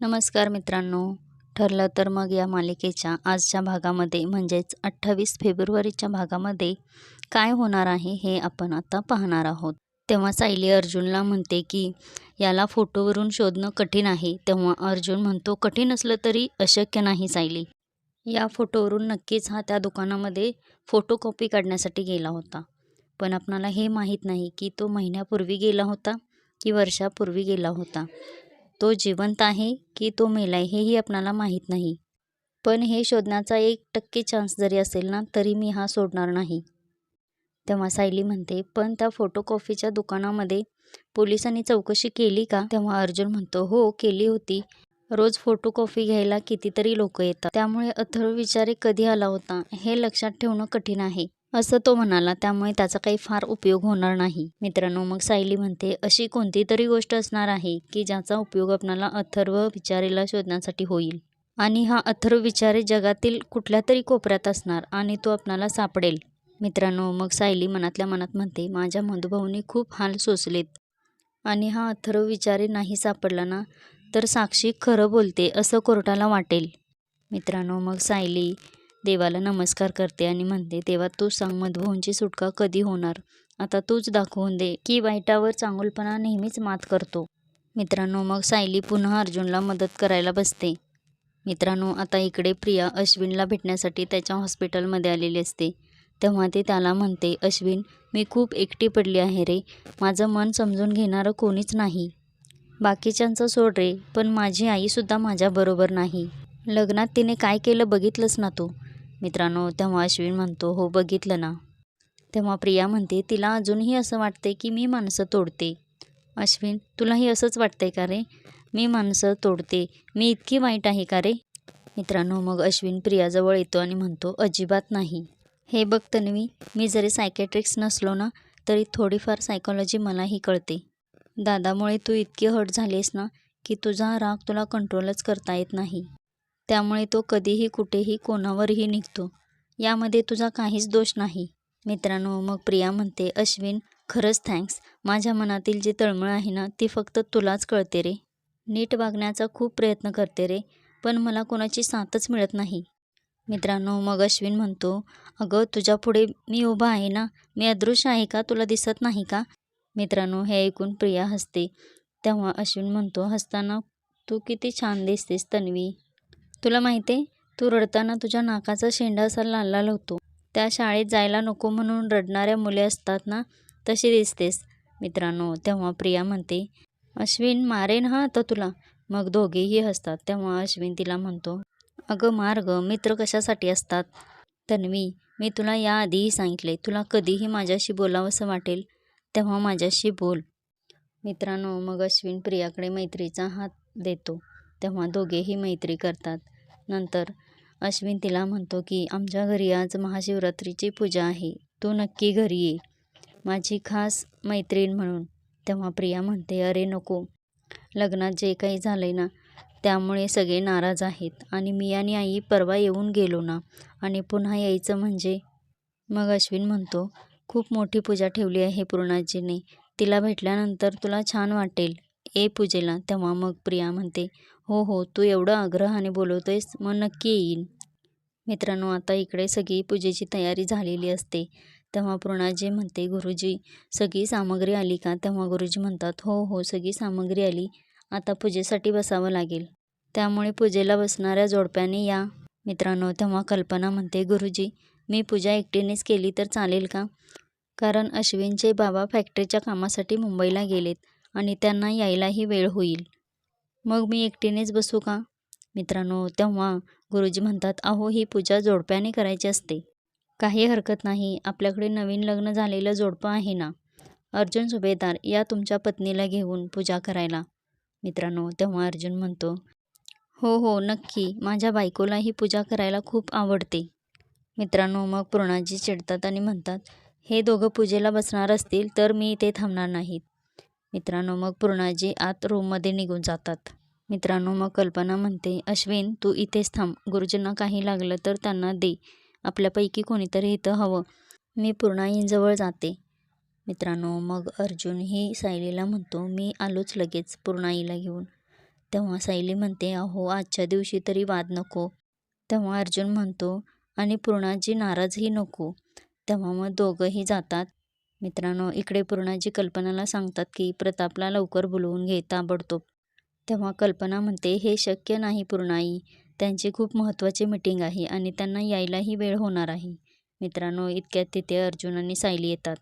नमस्कार मित्रांनो. ठरलं तर मग या मालिकेच्या आजच्या भागामध्ये म्हणजेच अठ्ठावीस फेब्रुवारीच्या भागामध्ये काय होणार आहे हे आपण आता पाहणार आहोत. तेव्हा सायली अर्जुनला म्हणते की याला फोटोवरून शोधणं कठीण आहे. तेव्हा अर्जुन म्हणतो कठीण असलं तरी अशक्य नाही सायली. या फोटोवरून नक्कीच हा त्या दुकानामध्ये फोटोकॉपी काढण्यासाठी गेला होता. पण आपणाला हे माहीत नाही की तो महिन्यापूर्वी गेला होता की वर्षापूर्वी गेला होता. तो जिवंत आहे की तो मेला आहे हेही आपणाला माहीत नाही. पण हे शोधण्याचा एक टक्के चान्स जरी असेल ना तरी मी हा सोडणार नाही. तेव्हा सायली म्हणते पण त्या फोटोकॉफीच्या दुकानामध्ये पोलिसांनी चौकशी केली का? तेव्हा अर्जुन म्हणतो हो केली होती. रोज फोटोकॉफी घ्यायला कितीतरी लोक येतात. त्यामुळे अथर्व विचारे कधी आला होता? हे लक्षात ठेवणं कठीण आहे. असं तो म्हणाला त्यामुळे त्याचा काही फार उपयोग होणार नाही. मित्रांनो मग सायली म्हणते अशी कोणती तरी गोष्ट असणार आहे की ज्याचा उपयोग आपणाला अथर्व विचारेला शोधण्यासाठी होईल. आणि हा अथर्व विचारे जगातील कुठल्या तरी कोपऱ्यात असणार आणि तो आपणाला सापडेल. मित्रांनो मग सायली मनातल्या मनात म्हणते माझ्या मधुभाऊने खूप हाल सोसलेत. आणि हा अथर्व विचारे नाही सापडला ना तर साक्षी खरं बोलते असं कोर्टाला वाटेल. मित्रांनो मग सायली देवाला नमस्कार करते आणि म्हणते तेव्हा तू सांग मधुभाऊंची सुटका कधी होणार? आता तूच दाखवून दे की वाईटावर चांगुलपणा नेहमीच मात करतो. मित्रांनो मग सायली पुन्हा अर्जुनला मदत करायला बसते. मित्रांनो आता इकडे प्रिया अश्विनला भेटण्यासाठी त्याच्या हॉस्पिटलमध्ये आलेली असते. तेव्हा ती त्याला म्हणते अश्विन मी खूप एकटी पडली आहे रे. माझं मन समजून घेणारं कोणीच नाही. बाकीच्यांचं सोड रे पण माझी आईसुद्धा माझ्याबरोबर नाही. लग्नात तिने काय केलं बघितलंच ना तू? मित्रांनो तेव्हा अश्विन म्हणतो हो बघितलं ना. तेव्हा प्रिया म्हणते तिला अजूनही असं वाटते की मी माणसं तोडते. अश्विन तुलाही असंच वाटतंय का रे? मी माणसं तोडते. मी इतकी वाईट आहे का रे? मित्रांनो मग अश्विन प्रियाजवळ येतो आणि म्हणतो अजिबात नाही. हे बघ तन्वी मी जरी सायकॅट्रिक्स नसलो ना तरी थोडीफार सायकॉलॉजी मलाही कळते. दादामुळे तू इतकी हट झालीस ना की तुझा राग तुला कंट्रोलच करता येत नाही. त्यामुळे तो कधीही कुठेही कोणावरही निघतो. यामध्ये तुझा काहीच दोष नाही. मित्रांनो मग प्रिया म्हणते अश्विन खरंच थँक्स माझ्या मनातील जी तळमळ आहे ना ती फक्त तुलाच कळते रे. नीट वागण्याचा खूप प्रयत्न करते रे पण मला कोणाची साथच मिळत नाही. मित्रांनो मग अश्विन म्हणतो अगं तुझ्या पुढे मी उभा आहे ना? मी अदृश्य आहे का? तुला दिसत नाही का? मित्रांनो हे ऐकून प्रिया हसते. तेव्हा अश्विन म्हणतो हसताना तू किती छान दिसतेस तन्वी. तुला माहिती आहे तू रडताना तुझ्या नाकाचा शेंडा असा लाल लाल होतो. त्या शाळेत जायला नको म्हणून रडणाऱ्या मुले असतात ना तशी दिसतेस. मित्रांनो तेव्हा प्रिया म्हणते अश्विन मारेन हा आता तुला. मग दोघेही हसतात तेव्हा अश्विन तिला म्हणतो अगं मार्ग मित्र कशासाठी असतात? तन्वी मी तुला याआधीही सांगितले तुला कधीही माझ्याशी बोलावंसं वाटेल तेव्हा माझ्याशी बोल. मित्रांनो मग अश्विन प्रियाकडे मैत्रीचा हात देतो तेव्हा दोघेही मैत्री करतात. नंतर अश्विन तिला म्हणतो की आमच्या घरी आज महाशिवरात्रीची पूजा आहे. तू नक्की घरी ये. माझी खास मैत्रीण म्हणून. तेव्हा प्रिया म्हणते अरे नको. लग्नात जे काही झालं आहे ना त्यामुळे सगळे नाराज आहेत. आणि मी आणि आई परवा येऊन गेलो ना आणि पुन्हा यायचं म्हणजे? मग अश्विन म्हणतो खूप मोठी पूजा ठेवली आहे पूर्णाजीने. तिला भेटल्यानंतर तुला छान वाटेल. ए पूजेला. तेव्हा मग प्रिया म्हणते हो हो तू एवढं आग्रहाने बोलवतोयस मग नक्की येईन. मित्रांनो आता इकडे सगळी पूजेची तयारी झालेली असते. तेव्हा पूर्णाजी म्हणते गुरुजी सगळी सामग्री आली का? तेव्हा गुरुजी म्हणतात हो हो सगळी सामग्री आली. आता पूजेसाठी बसावं लागेल. त्यामुळे पूजेला बसणाऱ्या जोडप्याने या. मित्रांनो तेव्हा कल्पना म्हणते गुरुजी मी पूजा एकटीनेच केली तर चालेल का? कारण अश्विनचे बाबा फॅक्टरीच्या कामासाठी मुंबईला गेलेत. आणि त्यांना यायलाही वेळ होईल. मग मी एकटीनेच बसू का? मित्रांनो तेव्हा गुरुजी म्हणतात अहो ही पूजा जोडप्याने करायची असते. काही हरकत नाही. आपल्याकडे नवीन लग्न झालेलं जोडपं आहे ना? अर्जुन सुभेदार या तुमच्या पत्नीला घेऊन पूजा करायला. मित्रांनो तेव्हा अर्जुन म्हणतो हो हो नक्की. माझ्या बायकोला ही पूजा करायला खूप आवडते. मित्रांनो मग पूर्णाजी चिडतात आणि म्हणतात हे दोघं पूजेला बसणार असतील तर मी इथे थांबणार नाहीत. मित्रांनो मग पूर्णाजी आत रूममध्ये निघून जातात. मित्रांनो मग कल्पना म्हणते अश्विन तू इथेच थांब. गुरुजींना काही लागलं तर त्यांना दे. आपल्यापैकी कोणीतरी इथं हवं. मी पूर्णाईंजवळ जाते. मित्रांनो मग अर्जुनही सायलीला म्हणतो मी आलोच लगेच पूर्णाईला घेऊन. तेव्हा सायली म्हणते अहो आजच्या दिवशी तरी वाद नको. तेव्हा अर्जुन म्हणतो आणि पूर्णाजी नाराजही नको. तेव्हा मग दोघंही जातात. मित्रांनो इकडे पूर्णाजी कल्पनाला सांगतात की प्रतापला लवकर बोलवून घे ताबडतोब. तेव्हा कल्पना म्हणते हे शक्य नाही पूर्णाई. त्यांची खूप महत्त्वाची मीटिंग आहे आणि त्यांना यायलाही वेळ होणार आहे. मित्रांनो इतक्यात तिथे अर्जुन आणि सायली येतात.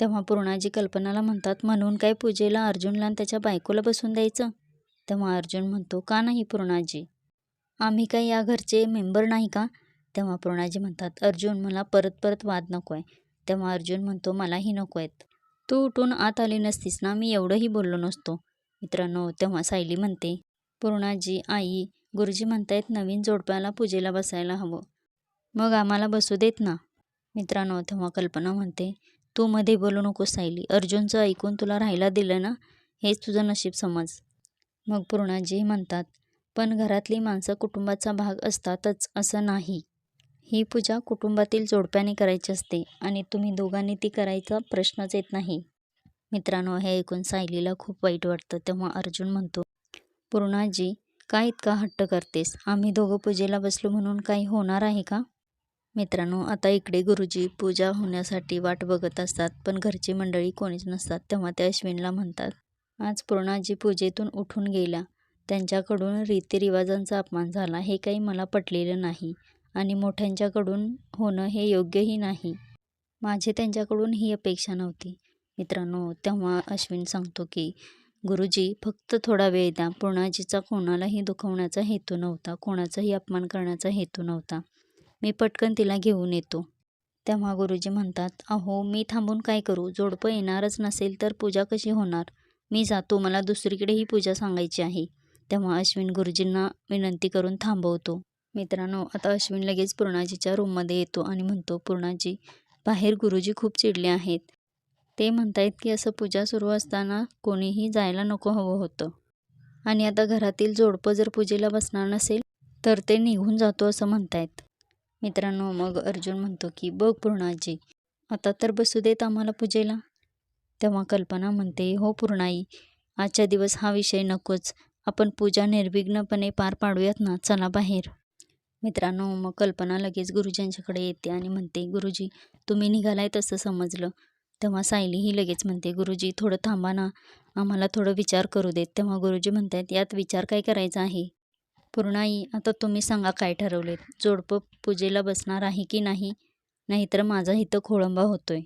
तेव्हा पूर्णाजी कल्पनाला म्हणतात म्हणून काय पूजेला अर्जुनला आणि त्याच्या बायकोला बसून द्यायचं? तेव्हा अर्जुन म्हणतो का नाही पूर्णाजी? आम्ही काय या घरचे मेंबर नाही का? तेव्हा पूर्णाजी म्हणतात अर्जुन मला परत परत वाद नको आहे तेव्हा अर्जुन म्हणतो मलाही नको आहेत. तू उठून आत आली नसतीस ना? मी एवढंही बोललो नसतो. मित्रांनो तेव्हा सायली म्हणते पूर्णाजी आई गुरुजी म्हणतायत नवीन जोडप्याला पूजेला बसायला हवं. मग आम्हाला बसू देत ना? मित्रांनो तेव्हा कल्पना म्हणते तू मध्ये बोलू नको सायली. अर्जुनचं ऐकून तुला राहायला दिलं ना? हेच तुझं नशीब समज. मग पूर्णाजी म्हणतात पण घरातली माणसं कुटुंबाचा भाग असतातच असं नाही. ही पूजा कुटुंबातील जोडप्याने करायची असते आणि तुम्ही दोघांनी ती करायचा प्रश्नच येत नाही. मित्रांनो हे ऐकून सायलीला खूप वाईट वाटतं. तेव्हा अर्जुन म्हणतो पूर्णाजी का इतका हट्ट करतेस? आम्ही दोघं पूजेला बसलो म्हणून काही होणार आहे का? मित्रांनो आता इकडे गुरुजी पूजा होण्यासाठी वाट बघत असतात पण घरची मंडळी कोणीच नसतात. तेव्हा ते अश्विनला म्हणतात आज पूर्णाजी पूजेतून उठून गेल्या. त्यांच्याकडून रीतिरिवाजांचा अपमान झाला. हे काही मला पटलेलं नाही. आणि मोठ्यांच्याकडून होणं हे योग्यही नाही. माझे त्यांच्याकडून ही अपेक्षा नव्हती. मित्रांनो तेव्हा अश्विन सांगतो की गुरुजी फक्त थोडा वेळ द्या. पूर्णाजीचा कोणालाही दुखवण्याचा हेतू नव्हता. कोणाचाही अपमान करण्याचा हेतू नव्हता. मी पटकन तिला घेऊन येतो. तेव्हा गुरुजी म्हणतात अहो मी थांबून काय करू? जोडपं येणारच नसेल तर पूजा कशी होणार? मी जातो. मला दुसरीकडे ही पूजा सांगायची आहे. तेव्हा अश्विन गुरुजींना विनंती करून थांबवतो. मित्रांनो आता अश्विन लगेच पूर्णाजीच्या रूममध्ये येतो आणि म्हणतो पूर्णाजी बाहेर गुरुजी खूप चिडले आहेत. ते म्हणतायत की असं पूजा सुरू असताना कोणीही जायला नको हवं होतं. आणि आता घरातील जोडपं जर पूजेला बसणार नसेल तर ते निघून जातो असं म्हणतायत. मित्रांनो मग अर्जुन म्हणतो की बघ पूर्णाजी आता तर बसू देत आम्हाला पूजेला. तेव्हा कल्पना म्हणते हो पूर्णाई आजच्या दिवस हा विषय नकोच. आपण पूजा निर्विघ्नपणे पार पाडूयात ना चला बाहेर. मित्रांनो मग कल्पना लगेच गुरुजींच्याकडे येते आणि म्हणते गुरुजी तुम्ही निघालाय तसं समजलं. तेव्हा सायलीही लगेच म्हणते गुरुजी थोडं थांबा ना आम्हाला थोडं विचार करू देत. तेव्हा गुरुजी म्हणतात यात विचार काय करायचा आहे? पूर्णाई आता तुम्ही सांगा काय ठरवलेत? जोडपं पूजेला बसणार आहे की नाही? नाहीतर माझा इथं खोळंबा होतोय.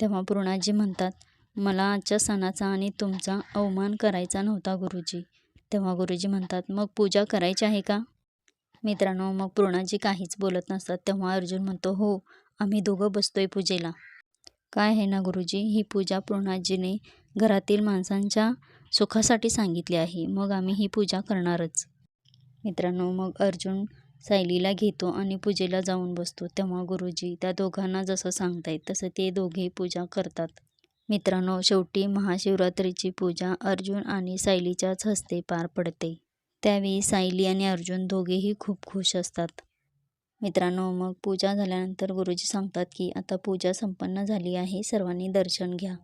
तेव्हा पूर्णाजी म्हणतात मला आजच्या सणाचा आणि तुमचा अवमान करायचा नव्हता गुरुजी. तेव्हा गुरुजी म्हणतात मग पूजा करायची आहे का? मित्रांनो मग पूर्णाजी काहीच बोलत नसतात तेव्हा अर्जुन म्हणतो हो आम्ही दोघं बसतोय पूजेला. काय आहे ना गुरुजी? ही पूजा पूर्णाजीने घरातील माणसांच्या सुखासाठी सांगितली आहे. मग आम्ही ही पूजा करणारच. मित्रांनो मग अर्जुन सायलीला घेतो आणि पूजेला जाऊन बसतो. तेव्हा गुरुजी त्या दोघांना जसं सांगतायत तसं ते दोघे पूजा करतात. मित्रांनो शेवटी महाशिवरात्रीची पूजा अर्जुन आणि सायलीच्याच हस्ते पार पडते. त्यावेळी सायली आणि अर्जुन दोघेही खूप खुश असतात. मित्रांनो मग पूजा झाल्यानंतर गुरुजी सांगतात की आता पूजा संपन्न झाली आहे सर्वांनी दर्शन घ्या.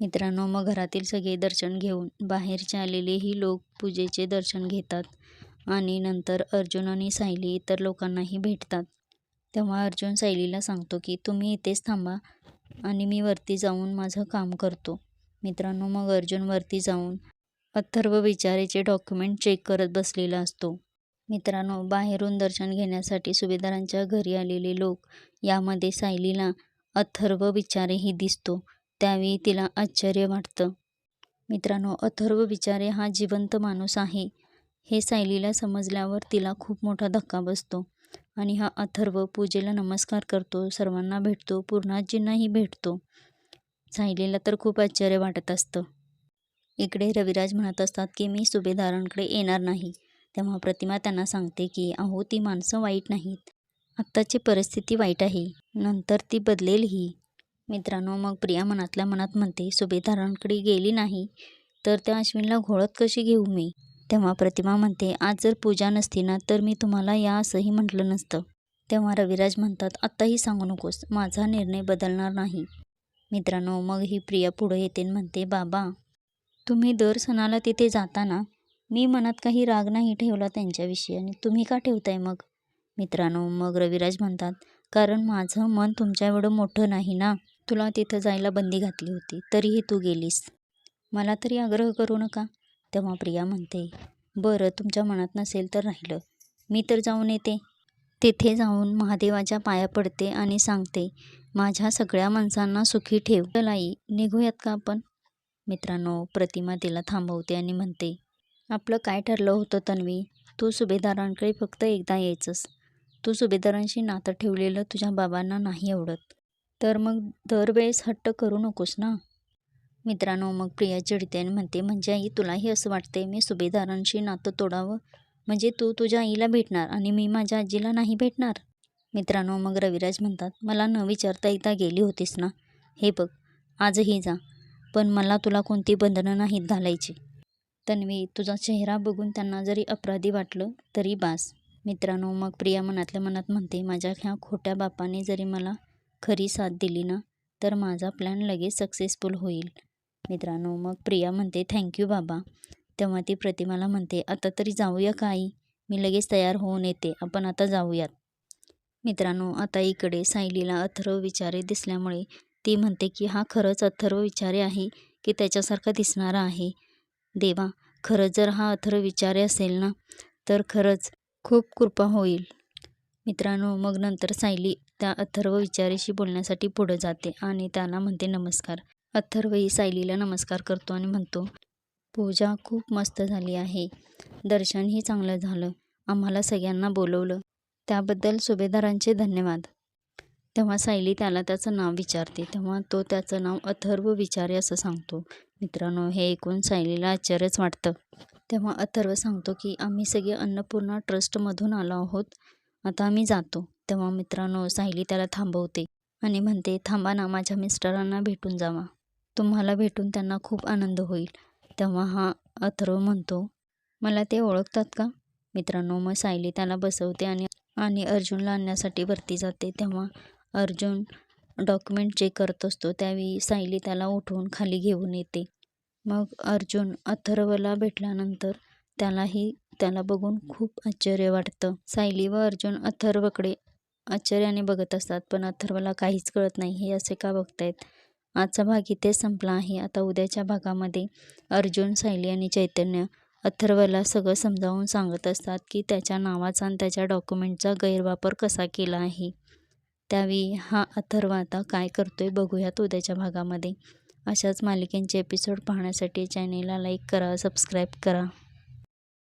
मित्रांनो मग घरातील सगळे दर्शन घेऊन बाहेरचे आलेलेही लोक पूजेचे दर्शन घेतात आणि नंतर अर्जुन आणि सायली इतर लोकांनाही भेटतात. तेव्हा अर्जुन सायलीला सांगतो की तुम्ही इथेच थांबा आणि मी वरती जाऊन माझं काम करतो. मित्रांनो मग अर्जुन वरती जाऊन अथर्व विचारेचे डॉक्युमेंट चेक करत बसलेला असतो. मित्रांनो बाहेरून दर्शन घेण्यासाठी सुभेदारांच्या घरी आलेले लोक यामध्ये सायलीला अथर्व विचारेही दिसतो. त्यावेळी तिला आश्चर्य वाटतं. मित्रांनो अथर्व विचारे हा जिवंत माणूस आहे. हे सायलीला समजल्यावर तिला खूप मोठा धक्का बसतो आणि हा अथर्व पूजेला नमस्कार करतो. सर्वांना भेटतो पूर्णाजींनाही भेटतो. सायलीला तर खूप आश्चर्य वाटत असतं. इकडे रविराज म्हणत असतात की मी सुभेदारांकडे येणार नाही. तेव्हा प्रतिमा त्यांना सांगते की अहो ती माणसं वाईट नाहीत. आत्ताची परिस्थिती वाईट आहे. नंतर ती बदलेलही. मित्रांनो मग प्रिया मनातल्या मनात म्हणते सुभेदारांकडे गेली नाही तर त्या अश्विनला घोळत कशी घेऊ मी? तेव्हा प्रतिमा म्हणते आज जर पूजा नसती ना तर मी तुम्हाला या असंही म्हटलं नसतं. तेव्हा रविराज म्हणतात आत्ताही सांगू नकोस. माझा निर्णय बदलणार नाही. मित्रांनो मग ही प्रिया पुढे येते म्हणते बाबा तुम्ही दर सणाला तिथे जाताना मी मनात काही राग नाही ठेवला त्यांच्याविषयी आणि तुम्ही का ठेवताय मग? मित्रांनो मग रविराज म्हणतात कारण माझं मन तुमच्या एवढं मोठं नाही ना? तुला तिथं जायला बंदी घातली होती तरीही तू गेलीस. मला तरी आग्रह करू नका. तेव्हा प्रिया म्हणते बरं तुमच्या मनात नसेल तर राहिलं. मी तर जाऊन येते. तिथे जाऊन महादेवाच्या पाया पडते आणि सांगते माझ्या सगळ्या माणसांना सुखी ठेव. चलाई निघूयात का आपण? मित्रांनो प्रतिमा तिला थांबवते आणि म्हणते आपलं काय ठरलं होतं तन्वी? तू सुभेदारांकडे फक्त एकदा यायचंस. तू सुभेदारांशी नातं ठेवलेलं तुझ्या बाबांना नाही आवडत. तर मग दरवेळेस हट्ट करू नकोस ना? मित्रांनो मग प्रिया चिडते आणि म्हणते म्हणजे आई तुलाही असं वाटते मी सुभेदारांशी नातं तोडावं? म्हणजे तू तुझ्या आईला भेटणार आणि मी माझ्या आजीला नाही भेटणार? मित्रांनो मग रविराज म्हणतात मला न विचारता एकदा गेली होतीस ना? हे बघ आजही जा. पण मला तुला कोणती बंधनं नाहीत घालायची. तन्वी तुझा चेहरा बघून त्यांना जरी अपराधी वाटलं तरी बास. मित्रांनो मग प्रिया मनातल्या मनात म्हणते माझ्या ह्या खोट्या बापाने जरी मला खरी साथ दिली ना तर माझा प्लॅन लगेच सक्सेसफुल होईल. मित्रांनो मग प्रिया म्हणते थँक्यू बाबा. तेव्हा ती प्रतिमाला म्हणते आता तरी जाऊया काही मी लगेच तयार होऊन येते. आपण आता जाऊयात. मित्रांनो आता इकडे सायलीला अथर्व विचारे दिसल्यामुळे ती म्हणते की हा खरंच अथर्व विचारे आहे की त्याच्यासारखा दिसणारा आहे. देवा खरंच जर हा अथर्व विचारे असेल ना तर खरंच खूप कृपा होईल. मित्रांनो मग नंतर सायली त्या अथर्व विचारेशी बोलण्यासाठी पुढं जाते आणि त्याला म्हणते नमस्कार. अथर्वही सायलीला नमस्कार करतो आणि म्हणतो पूजा खूप मस्त झाली आहे. दर्शनही चांगलं झालं. आम्हाला सगळ्यांना बोलवलं. त्याबद्दल सुभेदारांचे धन्यवाद. तेव्हा सायली त्याला त्याचं नाव विचारते. तेव्हा तो त्याचं नाव अथर्व विचारे असं सांगतो. मित्रांनो हे ऐकून सायलीला आश्चर्यच वाटतं. तेव्हा अथर्व सांगतो की आम्ही सगळे अन्नपूर्णा ट्रस्टमधून आलो आहोत. आता आम्ही जातो. तेव्हा मित्रांनो सायली त्याला थांबवते आणि म्हणते थांबा ना माझ्या मिस्टरांना भेटून जावा. तुम्हाला भेटून त्यांना खूप आनंद होईल. तेव्हा हा अथर्व म्हणतो मला ते ओळखतात का? मित्रांनो मग सायली त्याला बसवते आणि आणि अर्जुनला आणण्यासाठी वरती जाते. तेव्हा अर्जुन डॉक्युमेंट चेक करत असतो त्यावेळी सायली त्याला उठवून खाली घेऊन येते. मग अर्जुन अथर्वला भेटल्यानंतर त्यालाही त्याला बघून खूप आश्चर्य वाटतं. सायली व अर्जुन अथर्वकडे आश्चर्याने बघत असतात पण अथर्वला काहीच कळत नाही हे असे का बघतायत? आजचा भाग इथे संपला आहे. आता उद्याच्या भागामध्ये अर्जुन सायली आणि चैतन्य अथर्वला सगळं समजावून सांगत असतात की त्याच्या नावाचा आणि त्याच्या डॉक्युमेंटचा गैरवापर कसा केला आहे. त्यावेळी हा अथर्व आता काय करतोय बघूयात उद्याच्या भागामध्ये. अशाच मालिकेंचे एपिसोड पाहण्यासाठी चॅनेलला लाईक करा सबस्क्राईब करा.